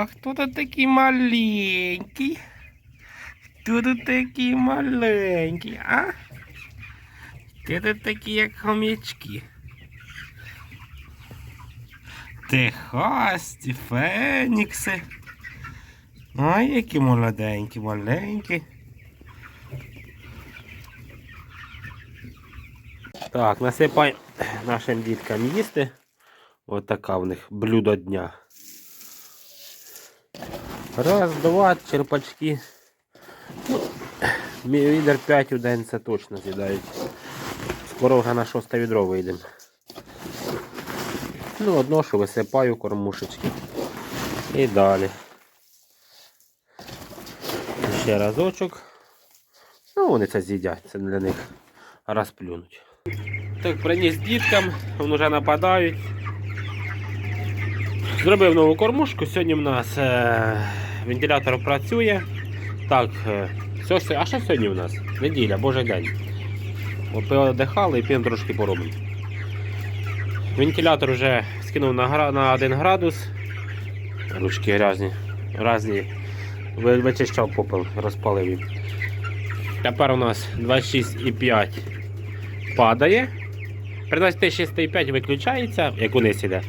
А хто тут такий маленький? Хто тут такий маленький, а? Ти тут такі, як хомячки. Техасті, фенікси. Ой, які молоденькі, маленькі. Так, насипай нашим діткам їсти. Ось така в них блюдо дня. Раз, два, черпачки. Ну, відер 5 у день це точно з'їдають. Скоро вже на шосте відро вийдемо. Ну, одно, що висипаю кормушечки. І далі. Ще разочок. Ну, вони це з'їдять, це для них раз плюнуть. Так, приніс діткам, вони вже нападають. Зробив нову кормушку. Сьогодні в нас е, вентилятор працює. Так, е, все, все- а що сьогодні в нас? Неділя, божий день. Подихали і підемо трошки поробимо. Вентилятор вже скинув на, на 1 градус. Ручки грязні. Разні. Вичищав попел, розпалив їх. Тепер у нас 26,5 падає. При 26,5 виключається, як униз іде.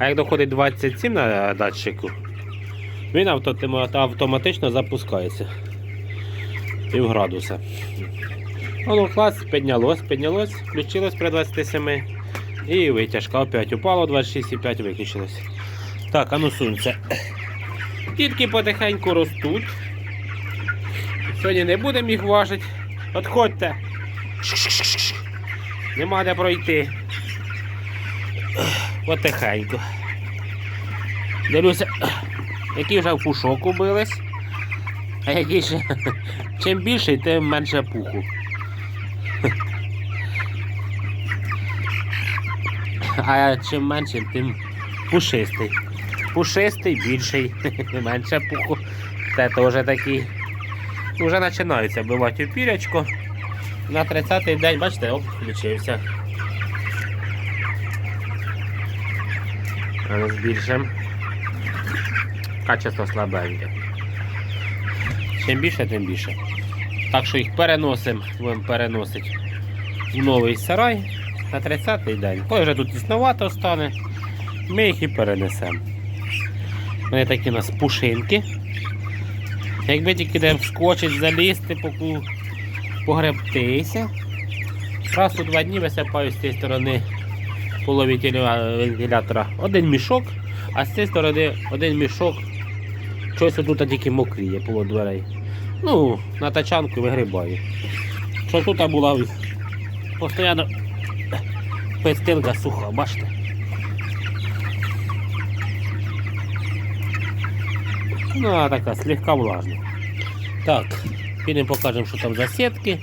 А як доходить 27 на датчику, він автоматично запускається. Пів градуса. Воно клас, піднялось, піднялось, включилось при 27 і витяжка опять упало 26,5 виключилось. Так, а ну сунься. Дітки потихеньку ростуть. Сьогодні не будемо їх важити. Отходьте. Нема де пройти. Потихеньку. Дивлюся, які вже в пушок убились, а які ще чим більший, тим менше пуху. А чим менший, тим пушистий. Пушистий, більший, менше пуху. Це теж такий. Вже починаються бивати у пірячку. На 30-й день, бачите, оп, включився. Ну збільшимо. Качество слабеньке. Чим більше, тим більше. Так що їх переносимо, будемо переносити в новий сарай на 30-й день. Коли вже тут тісновато стане, ми їх і перенесемо. Вони такі у нас пушинки. Якби тільки де вскочить, залізти, погребтися. Раз у два дні висипаю з цієї сторони полові вентилятора один мішок, а з цієї сторони один мішок. Щось тут тільки мокріє поло дверей. Ну, на тачанку вигрібаю. Що тут була постійно пестинка суха, бачите? Ну, а така слегка влажна. Так, підемо покажемо, що там за сітки.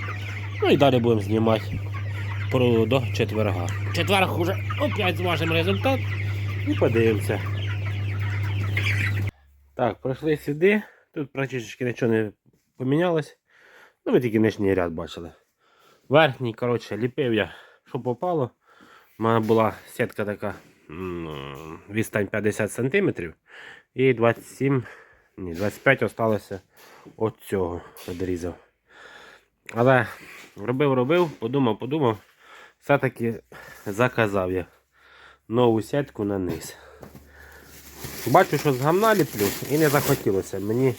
Ну і далі будемо знімати про до четверга. Четверг вже опять зважимо результат і подивимося. Так, пройшли сюди. Тут практично нічого не помінялось. Ну, ви тільки нижній ряд бачили. Верхній, коротше, ліпив я, що попало. У мене була сітка така відстань 50 см і 27, ні, 25 осталося от цього відрізав. Але робив, робив, подумав, подумав. Все-таки заказав я нову сітку на низ. Бачу, що з гамна ліплю і не захотілося мені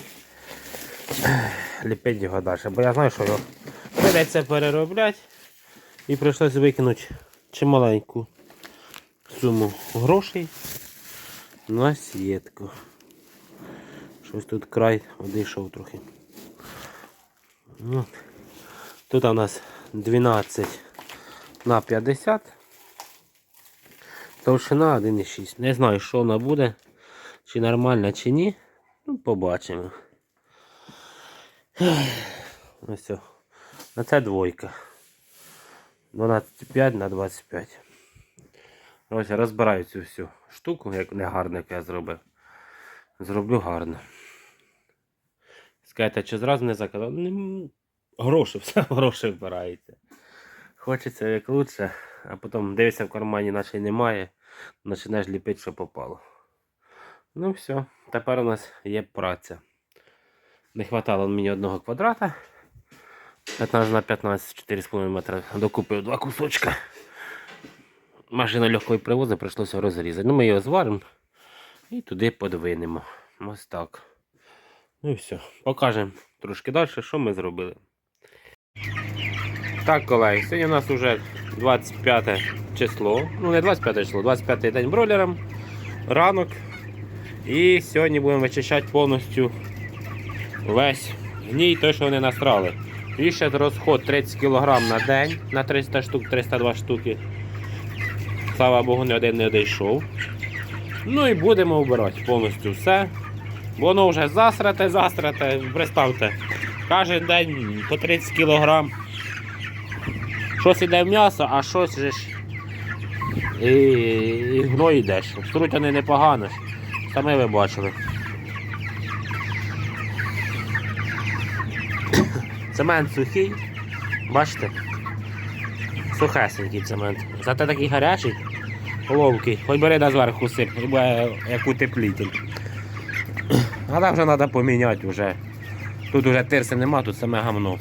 ліпити його далі, бо я знаю, що його придеться переробляти і прийшлося викинути чималеньку суму грошей на сітку. Щось тут край одійшов трохи. Ну, Тут у нас 12 на 50. Товщина 1,6. Не знаю, що вона буде, чи нормальна, чи ні. Ну, побачимо. Ось. все. А це двойка. 12,5 на 25. Ось я розбираю цю всю штуку, як не гарно, як я зробив. Зроблю гарно. Скажете, чи зразу не заказав? Ну, Гроші, все гроші вбирається. Хочеться як лучше, а потім дивишся в кармані, наче немає, починаєш ліпити, що попало. Ну все, тепер у нас є праця. Не хватало мені одного квадрата. 15 на 15, 4,5 метра. Докупив два кусочка. Машина легкої привозу прийшлося розрізати. Ну, ми його зваримо і туди подвинемо. Ось так. Ну і все. Покажемо трошки далі, що ми зробили. Так, колеги, сьогодні у нас вже 25 число. Ну, не 25 число, 25 день бройлером. Ранок. І сьогодні будемо вичищати повністю весь гній, той, що вони настрали. І ще розход 30 кг на день на 300 штук, 302 штуки. Слава Богу, ні один не одійшов. Ну і будемо вбирати повністю все. Воно вже засрате, засрате, представте. Кожен день по 30 кг. Щось іде в м'ясо, а щось же ж і, і гной йдеш. Струть вони непогано. Саме ви бачили. Цемент сухий. Бачите? Сухесенький цемент. Зате такий гарячий, ловкий. Хоч бери на зверху сип, як утеплітель. Але вже треба поміняти вже. Тут вже тирси нема, тут саме гамно.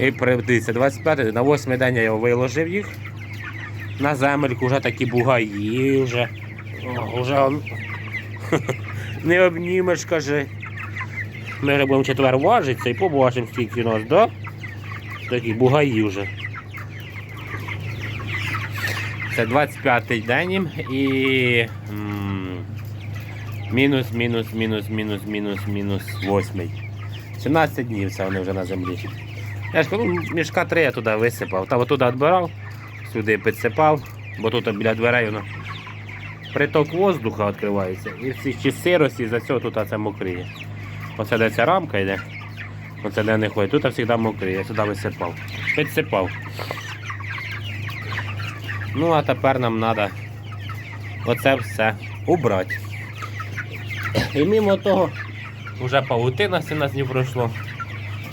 І придивіться, 25 на 8 день я його виложив їх. На земельку вже такі бугаї, вже. Вже не обнімеш, каже. Ми будемо четвер важитися і побачимо, скільки нас, да? Такі бугаї вже. Це 25-й день їм і. Мінус, мінус, мінус, мінус, мінус, мінус 8. 17 днів це вони вже на землі. Я ж кажу, мішка три я туди висипав. Та туди відбирав, сюди підсипав, бо тут біля дверей воно приток воздуха відкривається. І всі чи сирості за цього тут це мокріє. Оце де ця рамка йде. Оце де не ходить. Тут завжди мокріє, я сюди висипав. Підсипав. Ну а тепер нам треба оце все убрати. І мимо того вже павутина 17 днів пройшло.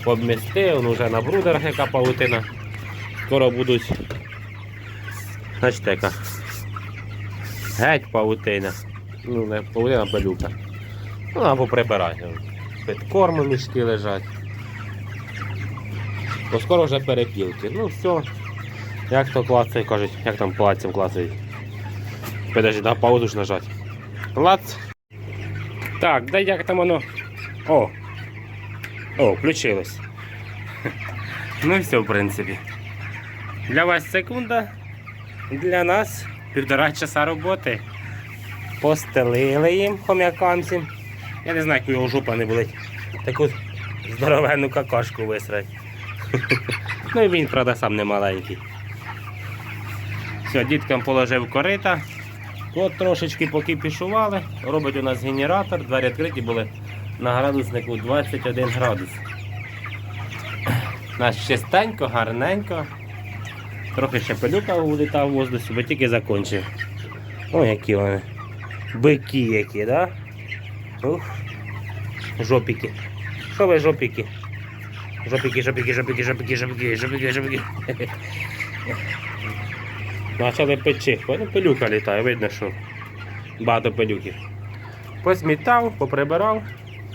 Обмістив, вже на брудерах яка павутина. Скоро будуть. Значить яка. Геть павутина. Ну, не павутина пилюка. Ну, або прибирати. Під корму мішки лежать. Бо скоро вже перепілки. Ну все. Як то клацає, кажуть, як там пальцем клацають. Подожди, да, паузу ж нажати. Клац. Так, да як там воно. О! О, включилось. Ну і все, в принципі. Для вас секунда, для нас півтора часа роботи. Постелили їм хом'якам цим. Я не знаю, яку його жопа не болить. Таку здоровенну какашку висрать. Ну і він, правда, сам не маленький. Все, діткам положив корита. От трошечки покипішували. Робить у нас генератор, двері відкриті були на градуснику 21 градус. У нас чистенько, гарненько. Трохи ще пилюка улітав в воздусі, бо тільки закінчив. О, які вони. Бики які, да? Ух. Жопіки. Що ви жопіки? Жопіки, жопіки, жопіки, жопіки, жопіки, жопіки, жопіки. Почали печи. Ну, пилюка літає, видно, що багато пилюків. Позмітав, поприбирав.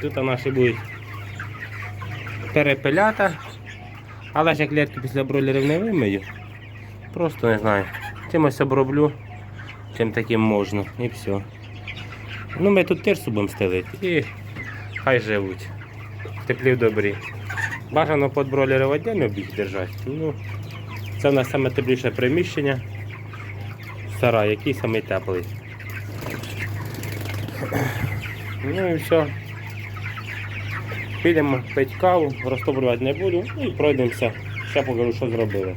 Тут наші будуть перепилята. Але ж я клітки після бройлерів не вимию. Просто не знаю. Чимось оброблю, чим таким можна і все. Ну ми тут теж будемо стелити і хай живуть. Теплі в добрі. Бажано під бройлерів віддільно біг держати. Ну, це в нас саме тепліше приміщення. Сарай, який самий теплий. Ну і все. Підемо пити каву, розтоплювати не буду, і пройдемося. Ще покажу, що зробили.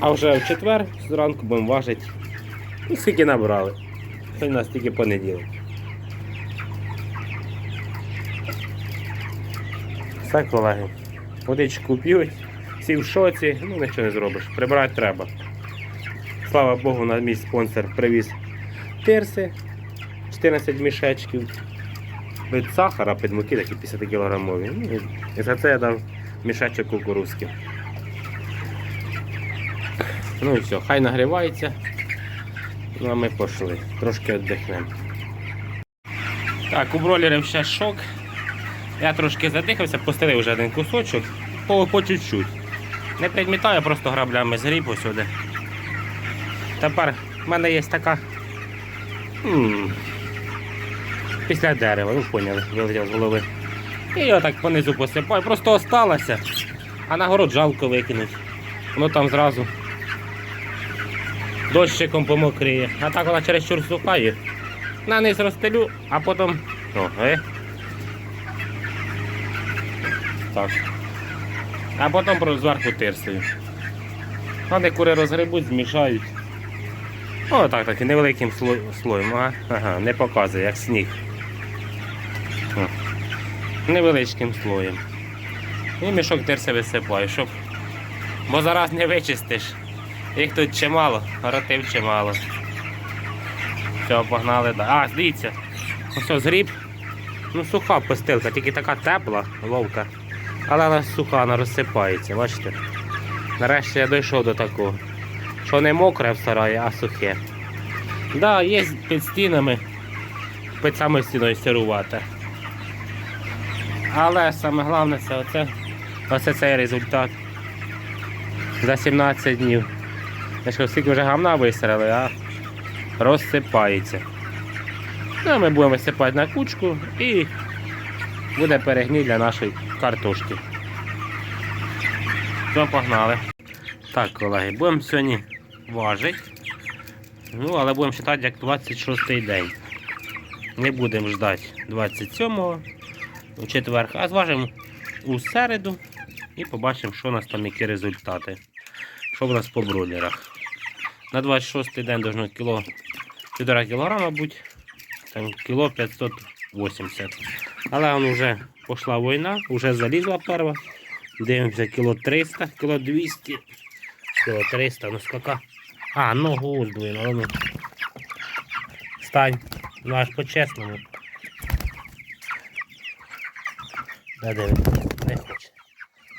А вже в четвер зранку будемо важити. Ну, скільки набрали. Це у нас тільки понеділок. Все, колеги. Водичку п'ють, всі в шоці, ну нічого не зробиш. Прибирати треба. Слава Богу, на мій спонсор привіз тирси 14 мішечків. Від сахара під муки такі 50 кілограмові. Ну, І за це я дав мішечок кукурузки. Ну і все, хай нагрівається. Ну а ми пішли. Трошки віддихнемо. Так, у бролерів ще шок. Я трошки задихався, постелив вже один кусочок, по, по чуть-чуть. Не підмітаю, просто граблями згріб усюди. Тепер в мене є така. м, Після дерева, ви поняли, вилетів з голови. І я так понизу посипаю, просто осталося, а на город жалко викинуть. Воно там зразу дощиком помокриє. А так вона чересчур сухає. На низ розстелю, а потім. О, е. Так. А потім про- зверху тирсою. Вони кури розгребуть, змішають. О, так, так, невеликим слоєм. Ага, ага, не показує, як сніг. О. Невеличким слоєм. І мішок тирси висипаю, щоб. Бо зараз не вичистиш. Їх тут чимало, ротив чимало. Все, погнали. А, дивіться. Ось згріб. Ну, суха постилка, тільки така тепла, ловка. Але вона суха, вона розсипається, бачите? Нарешті я дійшов до такого. Що не мокре в сараї, а сухе. Так, да, є під стінами, під самою стіною сирувати. Але саме головне це оце, оце цей результат. За 17 днів. Я що скільки вже гамна висрали, а розсипається. Ну, ми будемо висипати на кучку і буде перегній для нашої картошки. Все, погнали. Так, колеги, будемо сьогодні важити. Ну, але будемо вважати як 26 день. Не будемо ждати 27-го у четвер, а зважимо у середу і побачимо, що у нас там які результати. Що в нас по бройлерах. На 26 день должно кіло 1,5 кілограма бути. Там кіло 580. Але он вже пішла війна, вже залізла перша. Дивимося кіло 300, кіло 200, кіло 300, ну скака. А, ногу здвинула, ну. Стань, ну аж по-чесному. Да, диви, не хоче.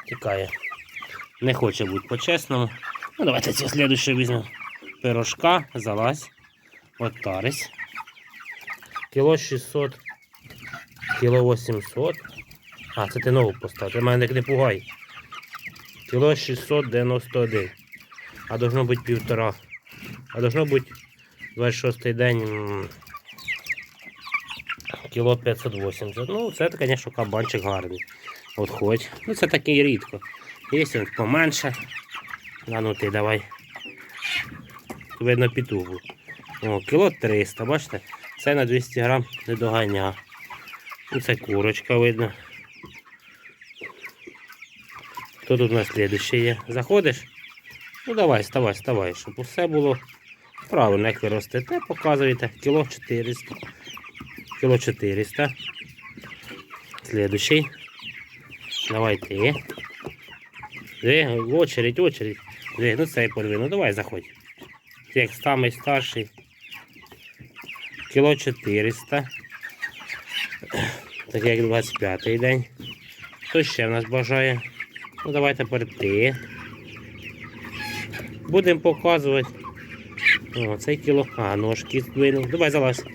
Тікає. Не хоче бути по-чесному. Ну давайте це слідуще візьмемо. Пирожка, залазь. Отарись. Кіло 600. Кіло 800. А, це ти нову поставив. Ти мене не пугай. Кіло 691. А должно бути півтора. А должно бути 26 день. Кіло 580. Ну, це, звісно, кабанчик гарний. От хоч. Ну це такий рідко. Є поменше. А ну ти давай. Видно петугу. О, кіло 300, бачите? Це на 200 грам не доганя. Ну, це курочка видно. Хто тут у нас слідуючий є? Заходиш? Ну давай, ставай, ставай, щоб усе було правильно, як ви ростете, показуєте. Кіло 400. Кіло 400. Слідуючий. Давай ти. Диви, очередь, очередь. Диви, ну цей порви, ну давай заходь. Ти як старший. Кіло 400. Так як 25 день. Хто ще в нас бажає? Ну давай тепер. Будемо показувати. О, цей кіло. А, ножки здвинув. Давай залазь.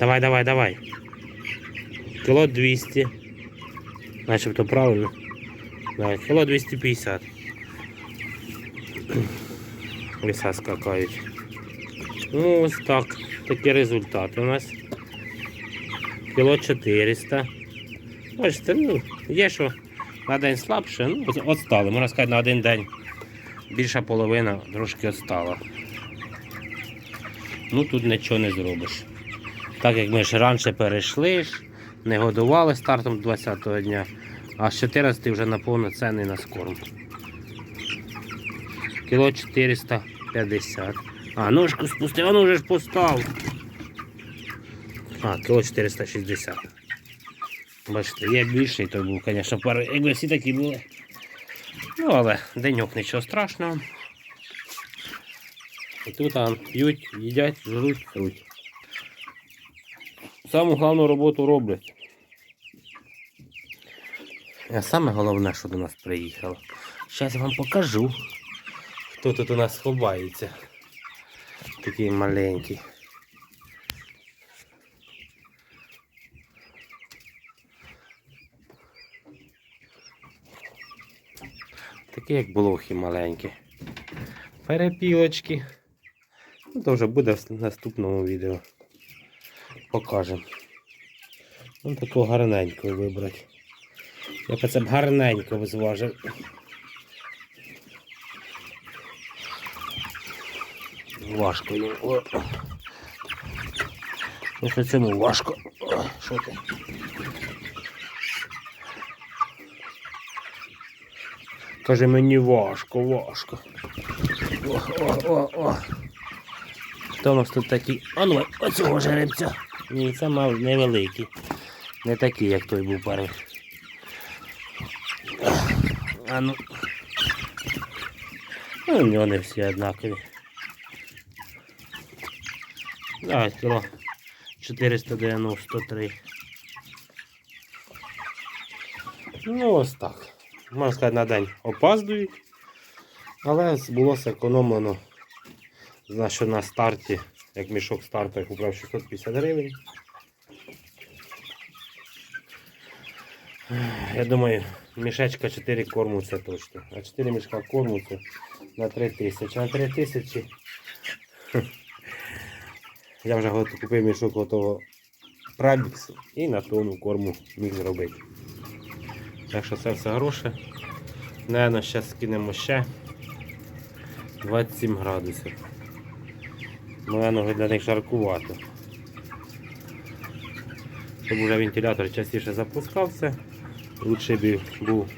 Давай, давай, давай. Кіло 200. Начебто правильно. Давай, кіло 250. Віса скакають. Ну, ось так. Такі результати у нас. Кіло 400. Бачите, ну, є що на день слабше, ну, от- отстали. Можна сказати, на один день більша половина трошки отстала. Ну тут нічого не зробиш. Так як ми ж раніше перейшли, не годували стартом 20-го дня, а з 14 вже на повноцінний на скорм. Кіло 450. А, ножку спустив, а ну вже ж постав. А, кіло 460. Бачите, є більший, то був, звісно, пару. Якби всі такі були. Ну, але деньок нічого страшного. І тут а, п'ють, їдять, жруть, жруть саму головну роботу роблять. А саме головне, що до нас приїхало. Зараз вам покажу, хто тут у нас ховається. Такий маленький. Такі як блохи маленькі. Перепілочки. Ну, то вже буде в наступному відео. Покажемо. Ну, таку гарненьку вибрати. Я це б гарненько зважив. Важко їм. О. Ну, цьому важко. О, Що ти? Каже, мені важко, важко. О, о, о, о. Хто у нас тут такий? А ну, оцього жеребця. Ні, це мав невеликий. Не такий, як той був перший. А ну. Ну, не всі однакові. Давай, кіло 493. Ну, ось так. Можна сказати, на день опаздують. Але було зекономлено. Що на старті, як мішок старту, я купив 650 гривень. Я думаю, мішечка 4 корму це точно. А 4 мішка корму це на 3 тисячі. На 3 тисячі. Я вже купив мішок готового прабіксу і на тонну корму міг зробити. Так що це все гроші. Наверно, зараз скинемо ще 27 градусів. Наверно, вже для них жаркувато. Щоб вже вентилятор частіше запускався. Лучше б був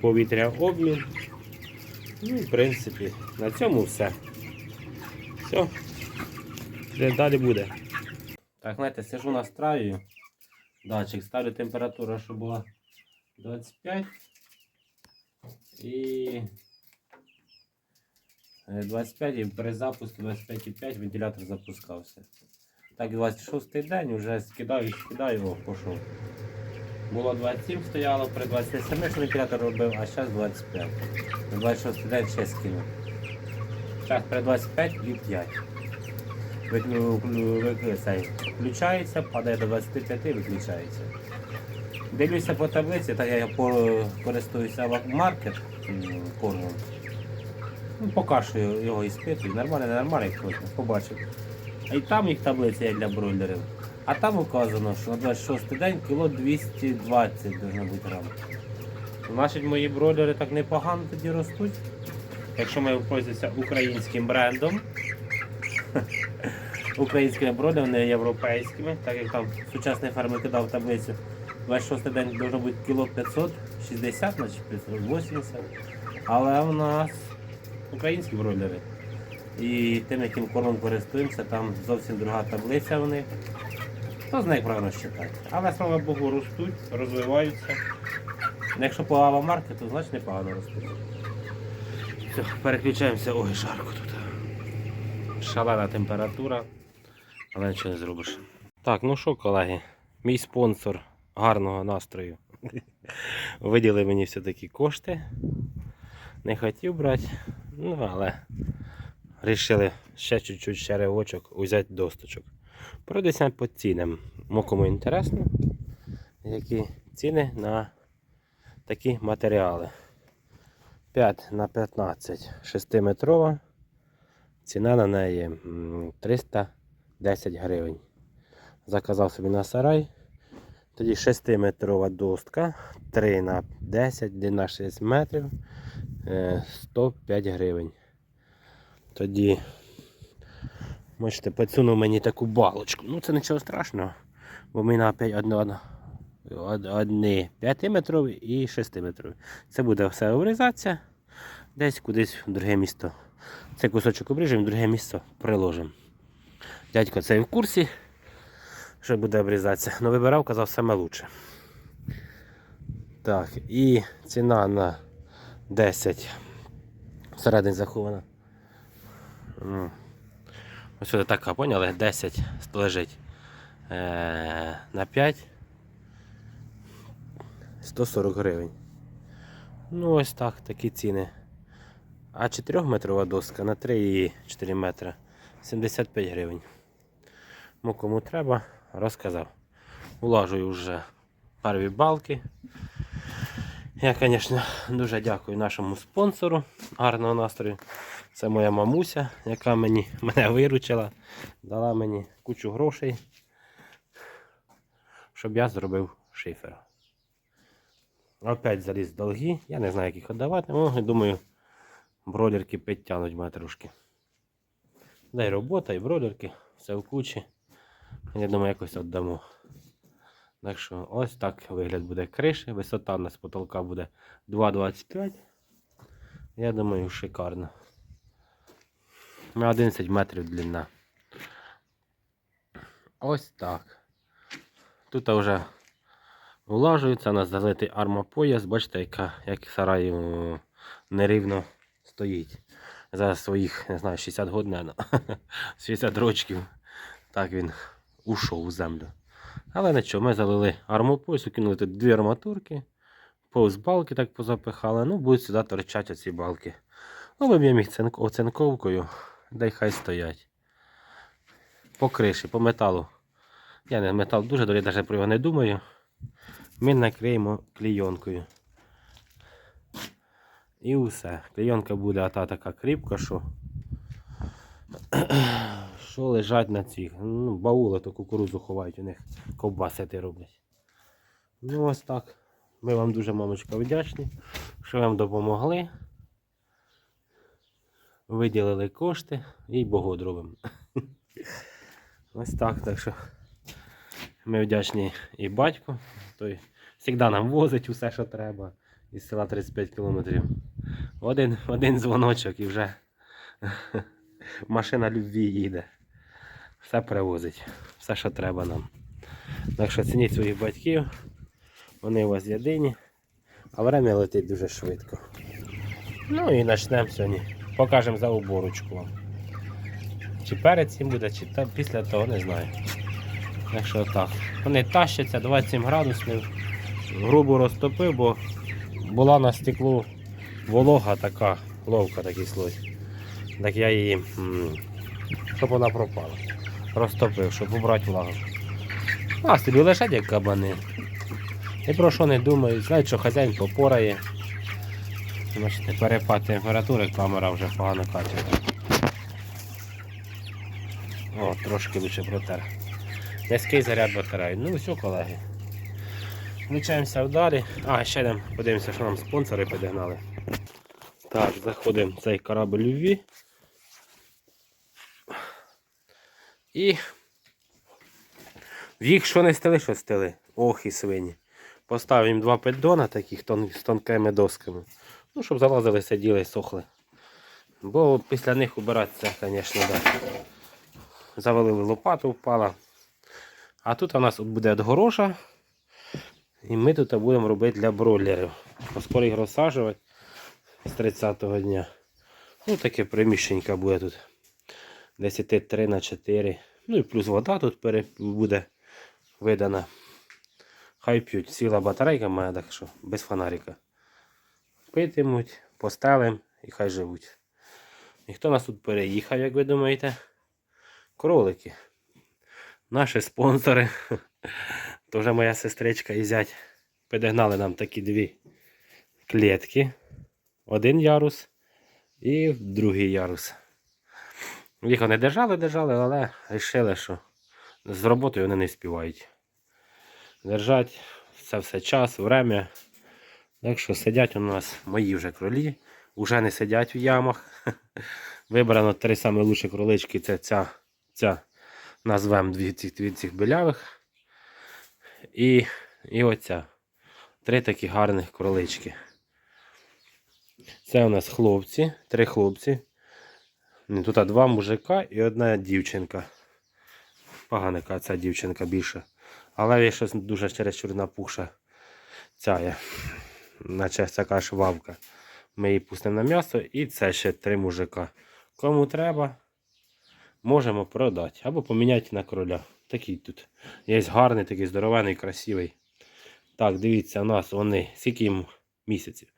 повітря обмін. Ну, в принципі, на цьому все. Все. Далі буде. Так, знаєте, сижу настраюю. Датчик, ставлю температуру, щоб була 25. І 25 і при запуску 25,5 вентилятор запускався. Так, 26 день вже скидаю, скидаю, о, пішов. Було 27 стояло, при 27 ж вентилятор робив, а зараз 25. На 26 день ще скинув. Зараз при 25 і 5. Виклю- вклю- вик- цей, Включається, падає до 25 і виключається. Дивлюся по таблиці, так я користуюся маркет кормом. Ну, що його іспитую, нормально, нормально, як хочеш, побачив. А і там їх таблиця є для бройлерів. А там указано, що на 26 день кіло 220 должно бути грам. Значить, мої бройлери так непогано тоді ростуть. Якщо ми пользуємося українським брендом. Українськими бройлерами, не європейськими, так як там сучасний фермер кидав таблицю. 26 день должно бути кіло 560, значить 580. Але у нас українські бройлери. І тим, яким кормом користуємося, там зовсім друга таблиця у них. Хто знає, як правильно считати. Але слава Богу, ростуть, розвиваються. Ну, Якщо по авамаркету, значить непогано ростуть. Все, переключаємося. Ой, жарко тут. Шалена температура, але нічого не зробиш. Так, ну що, колеги, мій спонсор гарного настрою. Виділи мені все-таки кошти. Не хотів брати, ну але вирішили ще чуть-чуть ще ривочок взяти досточок. Пройдеться по цінам. Мо кому інтересно, які ціни на такі матеріали. 5 на 15 6-метрова. Ціна на неї 310 гривень. Заказав собі на сарай. Тоді 6-метрова достка, 3 на 10, длина 6 метрів, 105 гривень. Тоді, бачите, підсунув мені таку балочку. Ну це нічого страшного, бо ми на 5 одно, одно, одні 5-метрові і 6-метрові. Це буде все обрізатися десь кудись в друге місто. Цей кусочок обріжемо, в друге місце приложимо. Дядько цей в курсі, що буде обрізатися. Ну вибирав, казав саме лучше. Так, і ціна на 10 всередині захована. Ну, Ось сюди така, поняли? 10 лежить е, на 5 140 гривень. Ну ось так, такі ціни. А 4-метрова доска на 3,4 метра 75 гривень. Ну, кому треба, розказав. Улажую вже перві балки. Я, звісно, дуже дякую нашому спонсору гарного настрою. Це моя мамуся, яка мені, мене виручила, дала мені кучу грошей, щоб я зробив шифер. Опять заліз в долги. Я не знаю, як їх віддавати. І думаю, бролерки підтягнуть мене трошки. Да і робота, і бролерки, все в кучі. Я думаю, якось віддамо. Так що ось так вигляд буде криші. Висота у нас потолка буде 2,25. Я думаю, шикарно. На 11 метрів длина. Ось так. Тут вже улажується, у нас залитий армопояс. Бачите, яка, як сарай нерівно стоїть. За своїх, не знаю, 60 років, наверно. 60 рочків. Так він ушов у землю. Але нічого, ми залили армопояс, кинули тут дві арматурки. Повз балки так позапихали. Ну, будуть сюди торчати ці балки. Ну, виб'ємо їх цинк- оцинковкою, дай хай стоять. По криші, по металу. Я не метал дуже добре, навіть про його не думаю. Ми накриємо клійонкою. І все. Клійонка буде ата така кріпка, що. Що лежать на цих. Ну, баули то кукурудзу ховають, у них ковбаси ти роблять. Ну ось так. Ми вам дуже, мамочка, вдячні, що вам допомогли. Виділили кошти і Богу робимо. Ось так. Так що ми вдячні і батьку. Той завжди нам возить усе, що треба. Із села 35 кілометрів. Один, один дзвоночок і вже машина любві їде. Все привозить. Все, що треба нам. Так що цініть своїх батьків. Вони у вас єдині. А время летить дуже швидко. Ну і почнемо сьогодні. Покажемо за уборочку вам. Чи перед цим буде, чи та, після того, не знаю. Так так. Вони тащаться 27 градусів. Грубо розтопив, бо була на стеклу волога така, ловка такий слой. Так я її, щоб вона пропала. Розтопив, щоб убрати влагу. А собі лежать як кабани. І про що не думають, знають, що хазяїн попорає. Бачите, перепад температури, камера вже погано качає. О, трошки лучше протер. Низький заряд батареї. Ну все, колеги. Включаємося вдалі. А, ще йдемо, подивимося, що нам спонсори підігнали. Так, заходимо в цей корабль любві. І їх що не стели, що стели. Ох і свині. Поставив їм два піддона таких з тонкими досками. Ну, щоб залазили, сиділи, сохли. Бо після них убиратися, звісно, да. Завалили лопату, впала. А тут у нас буде отгороша. І ми тут будемо робити для бройлерів. Скоро їх розсаджувати з 30-го дня. Ну, таке приміщенька буде тут. 10 3 на 4. Ну і плюс вода тут буде видана. Хай п'ють. Ціла батарейка має, так що без фонарика. Питимуть, постелим і хай живуть. І хто нас тут переїхав, як ви думаєте? Кролики. Наші спонсори. То вже моя сестричка і зять підігнали нам такі дві клітки. Один ярус і другий ярус. Їх вони держали, держали, але вирішили, що з роботою вони не співають. Держать це все час, время. Так що сидять у нас мої вже кролі, вже не сидять в ямах. Вибрано три лучші кролички. Це ця, ця назвемо дві цих, дві цих білявих. І, і оця. Три такі гарних кролички. Це у нас хлопці, три хлопці. Тут два мужика і одна дівчинка. Погана яка ця дівчинка більше. Але є щось дуже чересчур напухша ця є. Наче така ж вавка. Ми її пустимо на м'ясо і це ще три мужика. Кому треба, можемо продати або поміняти на кроля. Такий тут. Є гарний, такий здоровений, красивий. Так, дивіться, у нас вони скільки їм місяців.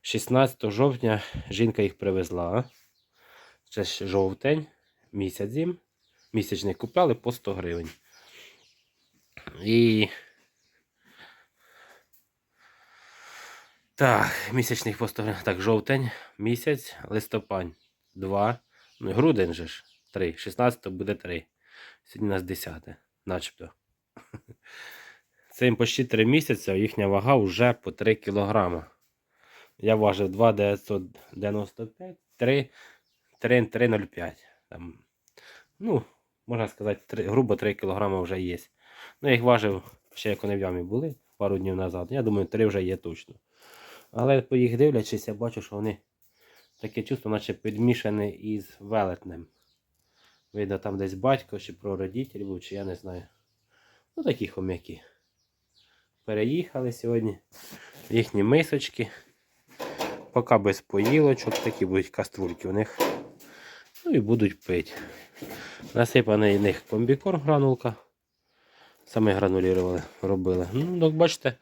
16 жовтня жінка їх привезла. Це ж жовтень, місяць їм. Місячник купляли по 100 гривень. І Так, місячних по 100 гривень. Так, жовтень, місяць, листопань, 2. Ну, грудень же ж 3. 16 буде 3. Сьогодні у нас 10, начебто. Це їм почти 3 місяці, а їхня вага вже по 3 кілограма. Я важив 2,995, 3, 3, 3,05. Там, ну, можна сказати, 3, грубо 3 кілограма вже є. Ну, я їх важив ще як вони в ямі були пару днів назад. Я думаю, 3 вже є точно. Але по їх дивлячись, я бачу, що вони таке чувство, наче підмішані із велетнем. Видно, там десь батько чи прародитель був, чи я не знаю. Ну, такі хомяки. Переїхали сьогодні. Їхні мисочки. Поки без поїлочок, такі будуть каструльки у них. Ну і будуть пити. Насипаний в них комбікорм гранулка. Саме гранулірували, робили. Ну, так бачите,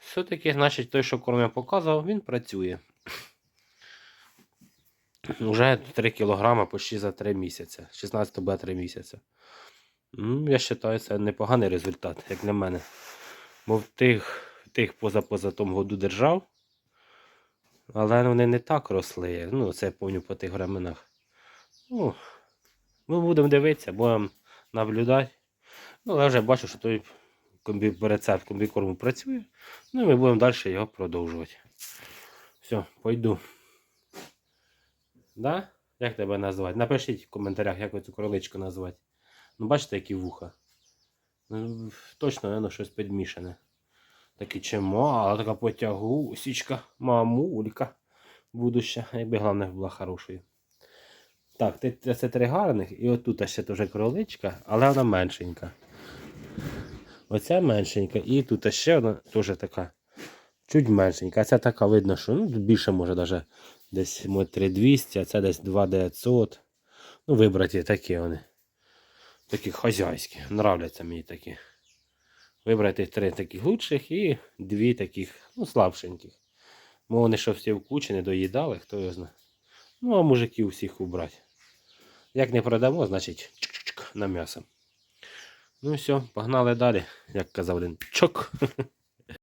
все-таки, значить, той, що корм я показував, він працює. Уже 3 кілограма почти за 3 місяці. 16 буде 3 місяці. Ну, я вважаю, це непоганий результат, як на мене. Бо в тих, тих поза-поза тому году держав. Але вони не так росли. Ну, це я пам'ятаю по тих временах. Ну, ми будемо дивитися, будемо наблюдати. Ну, але вже бачу, що той комбі, комбікорму працює. Ну і ми будемо далі його продовжувати. Все, пойду. Да? Як тебе назвати? Напишіть в коментарях, як цю кроличку назвати. Ну, бачите, які вуха. Ну, точно, воно щось підмішане. Таке чимала, така потягусічка, мамулька. Будуща, якби головне була хорошою. Так, це три гарних, і отут ще теж кроличка, але вона меншенька. Оця меншенька, і тут ще одна теж така. Чуть меншенька. А ця така видно, що ну, більше може навіть десь може, 3200, а це десь 2900. Ну, вибраті такі вони. Такі хазяйські. Нравляться мені такі. Вибрати три таких лучших і дві таких, ну, слабшеньких. Мо вони що всі в кучі не доїдали, хто його знає. Ну, а мужиків всіх убрати. Як не продамо, значить чик-чик на м'ясо. Ну все, погнали далі, як казав один. Чок.